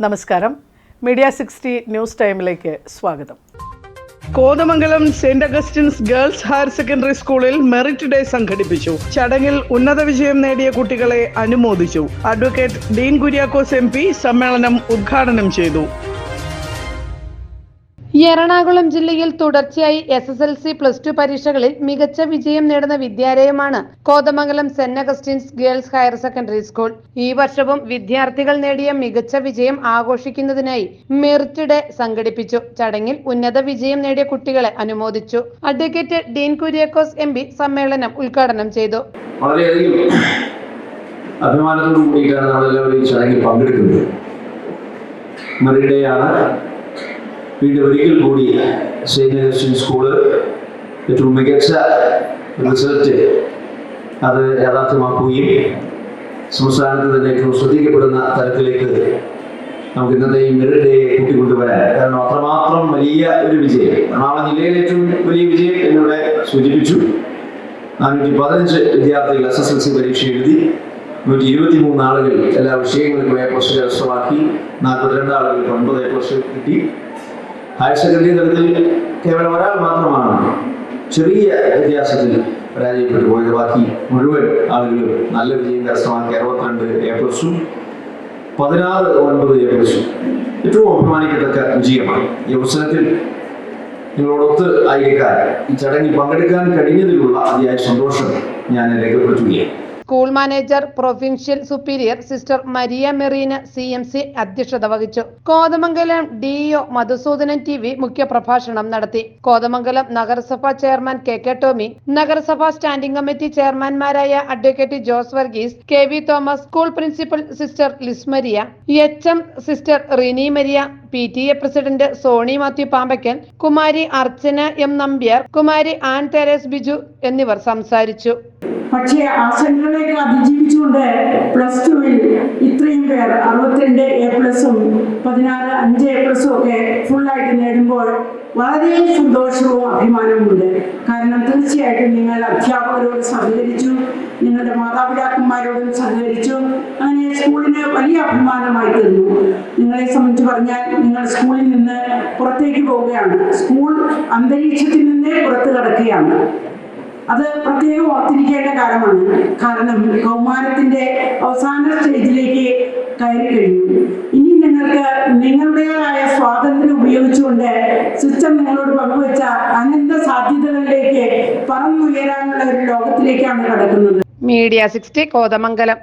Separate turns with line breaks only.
നമസ്കാരം. Media sixty news ടൈമിലേക്ക് സ്വാഗതം.
Kothamangalam saint Augustine's girls higher secondary സ്കൂളിൽ മെറിറ്റ് ഡേ സംഘടിപ്പിച്ചു. ചടങ്ങിൽ ഉന്നത വിജയം നേടിയ കുട്ടികളെ അനുമോദിച്ചു. അഡ്വക്കേറ്റ് ഡീൻ കുര്യാക്കോസ് എം സമ്മേളനം ഉദ്ഘാടനം ചെയ്തു.
എറണാകുളം ജില്ലയിൽ തുടർച്ചയായി S S L C plus two പരീക്ഷകളിൽ മികച്ച വിജയം നേടുന്ന വിദ്യാലയമാണ് Kothamangalam saint Augustine's girls higher secondary school. ഈ വർഷവും വിദ്യാർത്ഥികൾ നേടിയ മികച്ച വിജയം ആഘോഷിക്കുന്നതിനായി മെറിറ്റ് ഡേ സംഘടിപ്പിച്ചു. ചടങ്ങിൽ ഉന്നത വിജയം നേടിയ കുട്ടികളെ അനുമോദിച്ചു. Advocate Dean Kuriakose M P സമ്മേളനം ഉദ്ഘാടനം ചെയ്തു.
അഭിമാനത്തോടു നമ്മളെല്ലാവരും ഈ ചടങ്ങിൽ പങ്കെടുക്കുന്നത്. മെറിഡേയാണ് വീണ്ടും ഒരിക്കൽ കൂടി സെയിന്റ് അഗസ്റ്റിൻ സ്കൂൾ ഏറ്റവും മികച്ച റിസൾട്ട് അത് യാഥാർത്ഥ്യമാക്കുകയും സംസ്ഥാനത്ത് തന്നെ ഏറ്റവും ശ്രദ്ധിക്കപ്പെടുന്ന തരത്തിലേക്ക് നമുക്ക് ഇന്നത്തെ ഈ മെറിറ്റ് ഡേ കൂട്ടിക്കൊണ്ടുവരാൻ. കാരണം അത്രമാത്രം വലിയ ഒരു വിജയം. എറണാകുളം ജില്ലയിലെ ഏറ്റവും വലിയ വിജയം എന്നിവിടെ സൂചിപ്പിച്ചു. നാനൂറ്റി പതിനഞ്ച് വിദ്യാർത്ഥികൾ എസ് എസ് എൽ സി പരീക്ഷ എഴുതി നൂറ്റി ഇരുപത്തി മൂന്ന് ആളുകൾ എല്ലാ വിഷയങ്ങളിലും എ പ്ലസ് കരസ്ഥമാക്കി നാൽപ്പത്തിരണ്ട് ആളുകൾക്ക് ഒൻപത് എ പ്ലസ് കിട്ടി. ഹയർ സെക്കൻഡറി തലത്തിൽ കേവലം ഒരാൾ മാത്രമാണ് ചെറിയ വ്യത്യാസത്തിൽ പരാജയപ്പെട്ടു പോയത്. ബാക്കി മുഴുവൻ ആളുകളും നല്ല വിജയം കരസ്ഥമാക്കി അറുപത്തിരണ്ട് എ പ്ലസും പതിനാറ് ഒൻപത് എ പ്ലസും ഏറ്റവും അഭിമാനിക്കത്തക്ക വിജയമാണ്. ഈ അവസരത്തിൽ നിങ്ങളോടൊത്ത് ആയിരിക്കാൻ ഈ ചടങ്ങിൽ പങ്കെടുക്കാൻ കഴിഞ്ഞതിലുള്ള അതിയായ സന്തോഷം ഞാൻ രേഖപ്പെടുത്തുകയാണ്.
School manager provincial superior sister Maria Merina C M C അധ്യക്ഷത വഹിച്ചു. Kothamangalam DEO Madhusoodanan T V മുഖ്യപ്രഭാഷണം നടത്തി. കോതമംഗലം നഗരസഭാ ചെയർമാൻ കെ കെ ടോമി നഗരസഭാ standing committee ചെയർമാൻമാരായ advocate Jose Varghese K V Thomas school principal sister Lismaria H M sister Rini Maria P T A president Sony Mathew Pampakkal Kumari Archana M Nambiar Kumari Ann Theres Biju എന്നിവർ സംസാരിച്ചു.
പക്ഷേ ആശങ്കകളെയൊക്കെ അതിജീവിച്ചുകൊണ്ട് plus ടുവിൽ ഇത്രയും പേർ അറുപത്തിരണ്ട് എ പ്ലസും പതിനാറ് അഞ്ച് എ പ്ലസും ഒക്കെ ഫുള്ളായിട്ട് നേടുമ്പോൾ വളരെ സന്തോഷവും അഭിമാനവുമുണ്ട് കാരണം തീർച്ചയായിട്ടും നിങ്ങൾ അധ്യാപകരോട് സഹകരിച്ചു നിങ്ങളുടെ മാതാപിതാക്കന്മാരോടും സഹകരിച്ചു അങ്ങനെ സ്കൂളിന് വലിയ അഭിമാനമായി തീർന്നു. നിങ്ങളെ സംബന്ധിച്ച് പറഞ്ഞാൽ നിങ്ങൾ സ്കൂളിൽ നിന്ന് പുറത്തേക്ക് പോവുകയാണ്. സ്കൂൾ അന്തരീക്ഷത്തിൽ നിന്നേ പുറത്തു കടക്കുകയാണ്. അത് പ്രത്യേകം ഓർത്തിരിക്കേണ്ട കാലമാണ് കാരണം കൗമാരത്തിന്റെ അവസാന സ്റ്റേജിലേക്ക് കയറി കഴിഞ്ഞു. ഇനി നിങ്ങൾക്ക് നിങ്ങളുടേതായ സ്വാതന്ത്ര്യം ഉപയോഗിച്ചുകൊണ്ട് സിസ്റ്റം നിങ്ങളോട് പങ്കുവച്ച അനന്ത സാധ്യതകളിലേക്ക് പറന്നുയരാനുള്ള ഒരു ലോകത്തിലേക്കാണ് കടക്കുന്നത്.
Media sixty Kothamangalam.